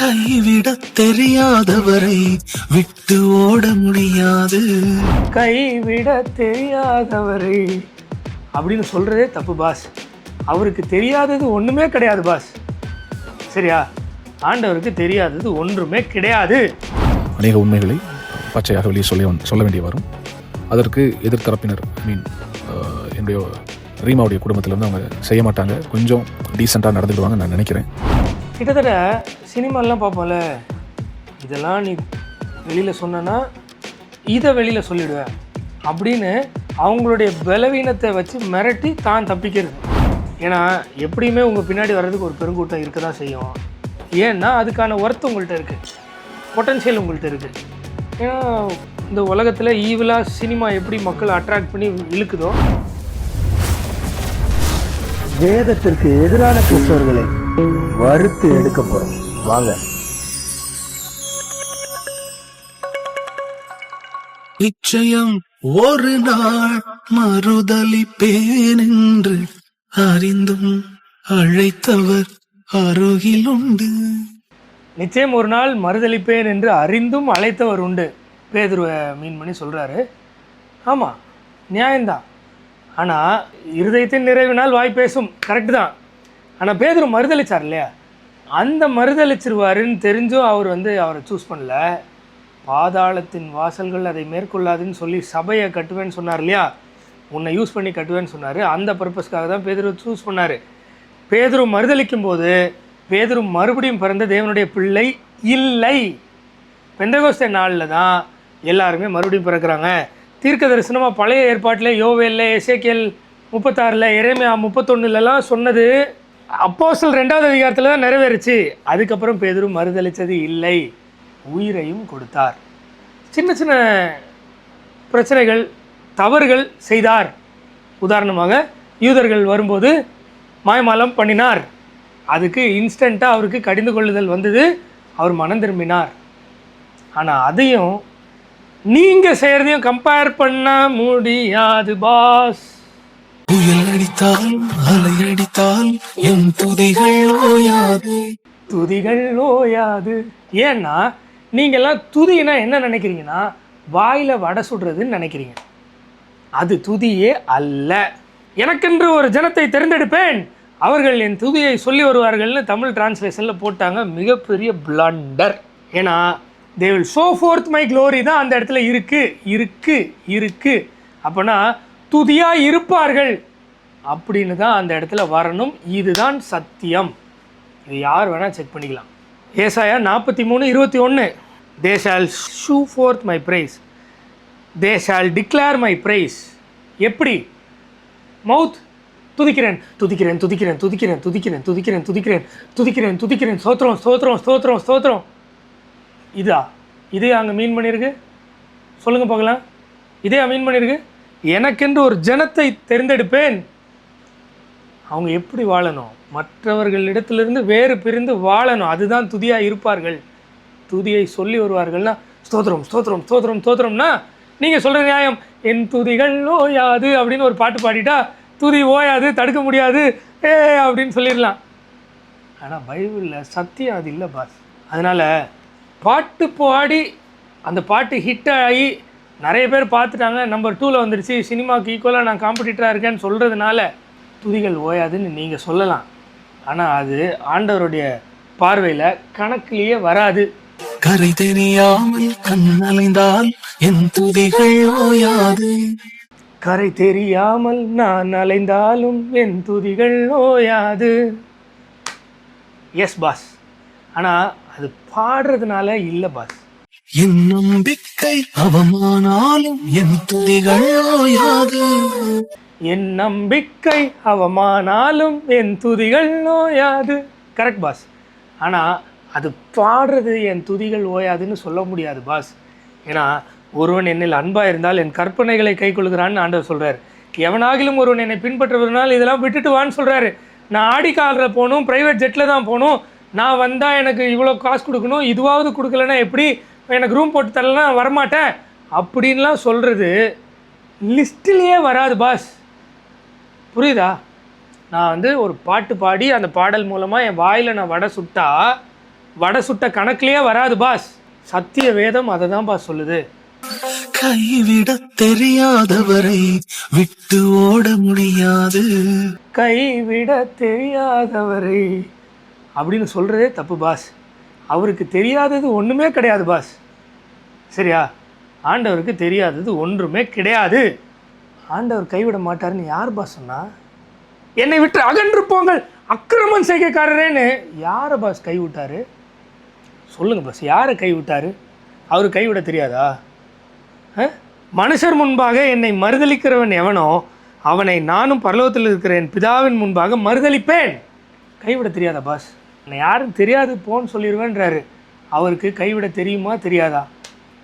கைவிட தெரியாதவரை விட்டு ஓட முடியாது. கைவிட தெரியாதவரை. அப்படின்னு சொல்கிறதே தப்பு பாஸ். அவருக்கு தெரியாதது ஒன்றுமே கிடையாது பாஸ். சரியா? ஆண்டவருக்கு தெரியாதது ஒன்றுமே கிடையாது. அநேக உண்மைகளை பச்சையாக வெளியே சொல்ல சொல்ல வேண்டிய வரும். அதற்கு எதிர்த்தரப்பினர் ஐ மீன் என்னுடைய ரீமாவுடைய குடும்பத்துல இருந்து அவங்க செய்ய மாட்டாங்க. கொஞ்சம் டீசெண்டாக நடந்துடுவாங்க நான் நினைக்கிறேன். கிட்டத்தட்ட சினிமாலாம் பார்ப்போம்ல. இதெல்லாம் நீ வெளியில் சொன்னனா இதை வெளியில் சொல்லிடுவேன். அப்படின்னு அவங்களுடைய பலவீனத்தை வச்சு மிரட்டி தான் தப்பிக்கிறது. ஏன்னா எப்படியுமே உங்கள் பின்னாடி வர்றதுக்கு ஒரு பெருங்கூட்டம் இருக்க தான் செய்யும். ஏன்னா அதுக்கான ஒர்த்து உங்கள்கிட்ட இருக்குது பொட்டன்ஷியல் உங்கள்கிட்ட இருக்குது ஏன்னா இந்த உலகத்தில் ஈவிலாக சினிமா எப்படி மக்களை அட்ராக்ட் பண்ணி இழுக்குதோ வேதத்திற்கு எதிரான கிறிஸ்தவர்களை வறுத்து எடுக்க போகிறோம் வாங்க. நிச்சயம் ஒரு நாள் மறுதலிப்பேன் என்று அறிந்தும் அழைத்தவர் அருகில் உண்டு நிச்சயம் ஒரு நாள் மறுதளிப்பேன் என்று அறிந்தும் அழைத்தவர் உண்டு பேதுருவ மீன் பண்ணி சொல்கிறாரு ஆமாம் நியாயம்தான். ஆனால் இருதயத்தின் நிறைவினால் வாய் பேசும் கரெக்டு தான். ஆனால் பேதுரு மறுதளிச்சார் இல்லையா? அந்த மறுதளிச்சிருவாருன்னு தெரிஞ்சும் அவர் வந்து அவரை சூஸ் பண்ணல. பாதாளத்தின் வாசல்கள் அதை மேற்கொள்ளாதுன்னு சொல்லி சபையை கட்டுவேன்னு சொன்னார் இல்லையா? உன்னை யூஸ் பண்ணி கட்டுவேன்னு சொன்னார். அந்த பர்பஸ்க்காக தான் பேதரு சூஸ் பண்ணார். பேதரு மறுதளிக்கும் போது பேதரு மறுபடியும் பிறந்த தேவனுடைய பிள்ளை இல்லை. பெந்தகோஸ்தே நாளில் தான் எல்லாருமே மறுபடியும் பிறக்கிறாங்க. தீர்க்க தரிசனமாக பழைய ஏற்பாட்டில் யோவேல்ல எசேக்கியல் முப்பத்தாறில் இறைமையா முப்பத்தொன்னுலலாம் சொன்னது அப்போசல் ரெண்டாவது அதிகாரத்தில் தான் நிறைவேறுச்சு. அதுக்கப்புறம் பேதுரு மறுதளித்தது இல்லை. உயிரையும் கொடுத்தார். சின்ன சின்ன பிரச்சனைகள் தவறுகள் செய்தார். உதாரணமாக யூதர்கள் வரும்போது மாயமாலம் பண்ணினார். அதுக்கு இன்ஸ்டண்ட்டாக அவருக்கு கடிந்து கொள்ளுதல் வந்தது. அவர் மனம் திரும்பினார். ஆனால் அதையும் நீங்கள் செய்கிறதையும் கம்பேர் பண்ண முடியாது பாஸ் புயல் அடித்தால் அலை அடித்தால் என் துதிகள் ஓயாது. துதிகள் ஓயாது. ஏன்னா நீங்கள்லாம் துதினா என்ன நினைக்கிறீங்கன்னா வாயில் வடை சுடுறதுன்னு நினைக்கிறீங்க. அது துதியே அல்ல. எனக்கென்று ஒரு ஜனத்தை தேர்ந்தெடுப்பேன். அவர்கள் என் துதியை சொல்லி வருவார்கள்னு தமிழ் டிரான்ஸ்லேஷனில் போட்டாங்க. மிகப்பெரிய பிளண்டர் ஏன்னா they will show forth my glory தான் அந்த இடத்துல இருக்குது இருக்குது இருக்குது அப்போனா துதியாக இருப்பார்கள். அப்படின்னு தான் அந்த இடத்துல வரணும். இதுதான் சத்தியம். இது யார் வேணால் செக் பண்ணிக்கலாம். ஏசாயா நாற்பத்தி மூணு இருபத்தி ஒன்று they shall show forth my praise they shall declare my praise எப்படி? மவுத் துதிக்கிறேன் துதிக்கிறேன் துதிக்கிறேன் துதிக்கிறேன் துதிக்கிறேன் துதிக்கிறேன் துதிக்கிறேன் துதிக்கிறேன் துதிக்கிறேன். ஸ்தோத்திரம் ஸ்தோத்திரம் ஸ்தோத்திரம் ஸ்தோத்திரம். இதா? இதே அங்கே மீன் பண்ணியிருக்கு? சொல்லுங்கள் பார்க்கலாம். இதே மீன் பண்ணியிருக்கு? எனக்கென்று ஒரு ஜனத்தை தெரிந்தெடுப்பேன். அவங்க எப்படி வாழணும்? மற்றவர்களிடத்திலிருந்து வேறு பிரிந்து வாழணும். அதுதான் துதியாக இருப்பார்கள். துதியை சொல்லி வருவார்கள்னா ஸ்தோத்திரம் ஸ்தோத்திரம் ஸ்தோத்திரம் ஸ்தோத்திரம்னா நீங்கள் சொல்கிற நியாயம் என் துதிகள் ஓயாது அப்படின்னு ஒரு பாட்டு பாடிட்டா துதி ஓயாது தடுக்க முடியாது ஏ அப்படின்னு சொல்லிடலாம். ஆனால் பைபிளில் சத்தியம் அது இல்லை பாஸ். அதனால் பாட்டு பாடி அந்த பாட்டு ஹிட் ஆகி நிறைய பேர் பார்த்துட்டாங்க. நம்பர் டூவில் வந்துடுச்சு சினிமாவுக்கு ஈக்குவலாக நான் காம்படிட்டராக இருக்கேன்னு சொல்கிறதுனால துதிகள் ஓயாதுன்னு நீங்கள் சொல்லலாம். ஆனால் அது ஆண்டவருடைய பார்வையில் கணக்கிலேயே வராது. கரை தெரியாமல் கண்ணலைந்தால் என் துதிகள் ஓயாது. கரை தெரியாமல் நான் அலைந்தாலும் என் துதிகள் ஓயாது. எஸ் பாஸ் ஆனால் அது பாடுறதுனால இல்லை பாஸ் என் நம்பிக்கை அவமானாலும் என் துதிகள் ஓயாது என் நம்பிக்கை அவமானாலும் என் துதிகள் நோயாது. கரெக்ட் பாஸ் ஆனால் அது பாடுறது என் துதிகள் ஓயாதுன்னு சொல்ல முடியாது பாஸ் ஏன்னா ஒருவன் என்னில் அன்பாக இருந்தால் என் கற்பனைகளை கை கொள்கிறான்னு ஆண்டவர் சொல்கிறார் எவனாகிலும் ஒருவன் என்னை பின்பற்றுவதனால் இதெல்லாம் விட்டுட்டு வான்னு சொல்கிறாரு நான் ஆடி காரில் போகணும் ப்ரைவேட் ஜெட்டில் தான் போகணும். நான் வந்தால் எனக்கு இவ்வளோ காசு கொடுக்கணும் இதுவாவது கொடுக்கலன்னா எப்படி? எனக்கு ரூம் போட்டு நான் வரமாட்டேன் அப்படின்லாம் சொல்கிறது லிஸ்ட்டிலேயே வராது பாஸ் புரியுதா? நான் வந்து ஒரு பாட்டு பாடி அந்த பாடல் மூலமாக என் வாயில் நான் வடை சுட்டா வடை சுட்ட கணக்குலயே வராது பாஸ் சத்திய வேதம் அதை தான் பாஸ் சொல்லுது. கைவிட தெரியாதவரை விட்டு ஓட முடியாது. கைவிட தெரியாதவரை அப்படின்னு சொல்கிறதே தப்பு பாஸ் அவருக்கு தெரியாதது ஒன்றுமே கிடையாது பாஸ் சரியா? ஆண்டவருக்கு தெரியாதது ஒன்றுமே கிடையாது. ஆண்டவர் கைவிட மாட்டார்னு யார் பாஸ் சொன்னா? என்னை விட்டு அகன்று போங்கள் அக்கிரமம் செய்கைக்காரரேன்னு யாரை பாஸ் கைவிட்டாரு? சொல்லுங்கள் பாஸ் யாரை கைவிட்டாரு? அவர் கைவிட தெரியாதா? மனுஷர் முன்பாக என்னை மறுதளிக்கிறவன் எவனோ அவனை நானும் பரலோகத்தில் இருக்கிற என் பிதாவின் முன்பாக மறுதளிப்பேன் கைவிட தெரியாதா பாஸ் என்னை யாரும் தெரியாது போன்னு சொல்லிடுவேன்றாரு அவருக்கு கைவிட தெரியுமா தெரியாதா?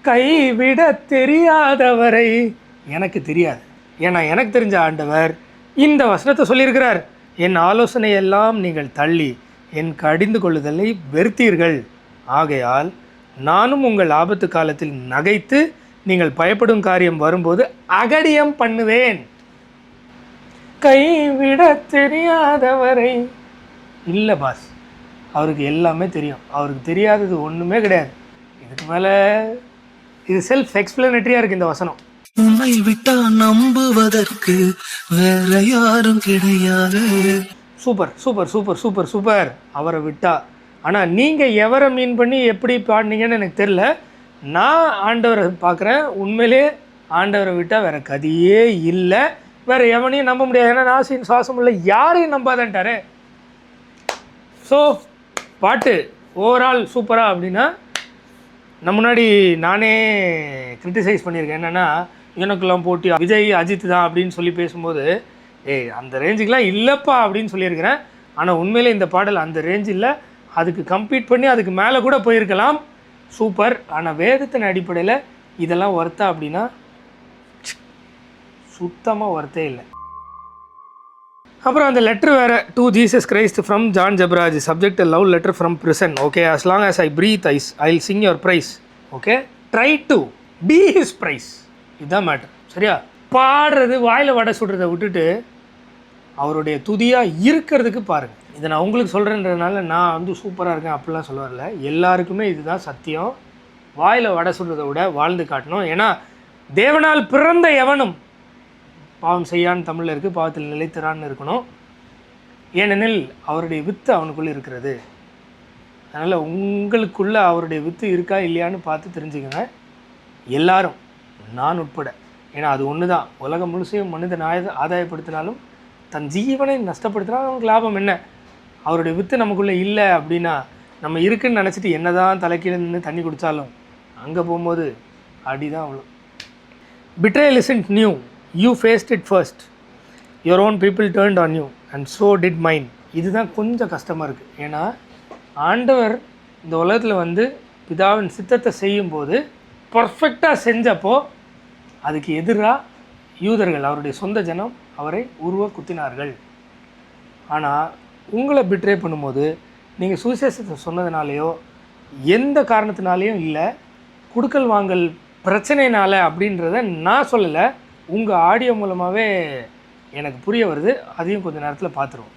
கைவிட தெரியாதவரை எனக்கு தெரியாது. ஏன்னா எனக்கு தெரிஞ்ச ஆண்டவர் இந்த வசனத்தை சொல்லியிருக்கிறார். என் ஆலோசனையெல்லாம் நீங்கள் தள்ளி என் கடிந்து கொள்ளுதலை வெறுத்தீர்கள். ஆகையால் நானும் உங்கள் ஆபத்து காலத்தில் நகைத்து நீங்கள் பயப்படும் காரியம் வரும்போது அகடியம் பண்ணுவேன். கைவிட தெரியாதவரை. இல்லை பாஸ். அவருக்கு எல்லாமே தெரியும். அவருக்கு தெரியாதது ஒன்றுமே கிடையாது. இதுக்கு மேலே இது செல்ஃப் எக்ஸ்பிளனட்டரியாக இருக்குது இந்த வசனம். உன்னை விட்டா நம்புவதற்கு வேற யாரும் கிடையாது. Super super super super super. அவரை விட்டா. ஆனால் நீங்கள் எவரை மீன் பண்ணி எப்படி பாடினீங்கன்னு எனக்கு தெரில நான் ஆண்டவரை பார்க்குறேன். உண்மையிலே ஆண்டவரை விட்டால் வேற கதியே இல்லை. வேற எவனையும் நம்ப முடியாது. ஏன்னா நாசின் சுவாசம் இல்லை யாரையும் நம்பாதன்ட்டாரு. ஸோ பாட்டு ஓவரால் சூப்பராக அப்படின்னா நான் முன்னாடி நானே கிரிட்டிசைஸ் பண்ணியிருக்கேன். என்னென்னா இவனுக்கெல்லாம் போட்டி விஜய் அஜித் தான் அப்படின்னு சொல்லி பேசும்போது ஏய் அந்த ரேஞ்சுக்கெலாம் இல்லைப்பா அப்படின்னு சொல்லியிருக்கிறேன். ஆனால் உண்மையிலே இந்த பாடல் அந்த ரேஞ்ச் இல்லை. அதுக்கு கம்ப்ளீட் பண்ணி அதுக்கு மேலே கூட போயிருக்கலாம். சூப்பர் ஆனால் வேதத்தின் அடிப்படையில் இதெல்லாம் ஒர்த்தா அப்படின்னா சுத்தமாக ஒர்த்தே இல்லை. அப்புறம் அந்த லெட்டர் வேறு to Jesus Christ from John Jabraj subject love letter from prison okay as long as I breathe I'll I sing your praise okay try to be his praise இதுதான் மேட்டர் சரியா? பாடுறது வாயில் வடை சுடுறதை விட்டுட்டு அவருடைய துதியாக இருக்கிறதுக்கு பாருங்கள் இதை நான் உங்களுக்கு சொல்கிறேன்றதுனால நான் வந்து சூப்பராக இருக்கேன் அப்படிலாம் சொல்ல வரல. எல்லாருக்குமே இதுதான் சத்தியம். வாயில் வடை சுடுறதை விட வாழ்ந்து காட்டணும். ஏன்னா தேவனால் பிறந்த எவனும் பாவம் செய்யான்னு தமிழில் இருக்குது பாவத்தில் நிலைத்திறான்னு இருக்கணும். ஏனெனில் அவருடைய வித்து அவனுக்குள்ளே இருக்கிறது. அதனால் உங்களுக்குள்ள அவருடைய வித்து இருக்கா இல்லையான்னு பார்த்து தெரிஞ்சுக்கங்க. எல்லாரும் நான் உட்பட. ஏன்னா அது ஒன்று தான் உலகம் முழுசையும் மனிதன் ஆய ஆதாயப்படுத்தினாலும் தன் ஜீவனை நஷ்டப்படுத்தினாலும் நமக்கு லாபம் என்ன? அவருடைய வித்து நமக்குள்ளே இல்லை அப்படின்னா நம்ம இருக்குன்னு நினச்சிட்டு என்ன தான் தலைக்கீழ நின்று தண்ணி குடித்தாலும் அங்கே போகும்போது அடி தான் அவ்வளோ Betrayal listened new you faced it first your own people turned on you and so did mine இதுதான் கொஞ்சம் கஷ்டமாக இருக்குது ஏன்னா ஆண்டவர் இந்த உலகத்தில் வந்து பிதாவின் சித்தத்தை செய்யும்போது பர்ஃபெக்டாக செஞ்சப்போ அதுக்கு எதிராக யூதர்கள் அவருடைய சொந்த ஜனம் அவரை உருவ குத்தினார்கள். ஆனால் உங்களை பிட்ரே பண்ணும்போது நீங்கள் சுவிசேஷத்தை சொன்னதுனாலேயோ எந்த காரணத்தினாலேயும் இல்லை குடுக்கல் வாங்கல் பிரச்சனைனால அப்படின்றத நான் சொல்லலை. உங்கள் ஆடியோ மூலமாகவே எனக்கு புரிய வருது. அதையும் கொஞ்சம் நேரத்தில் பார்த்துருவோம்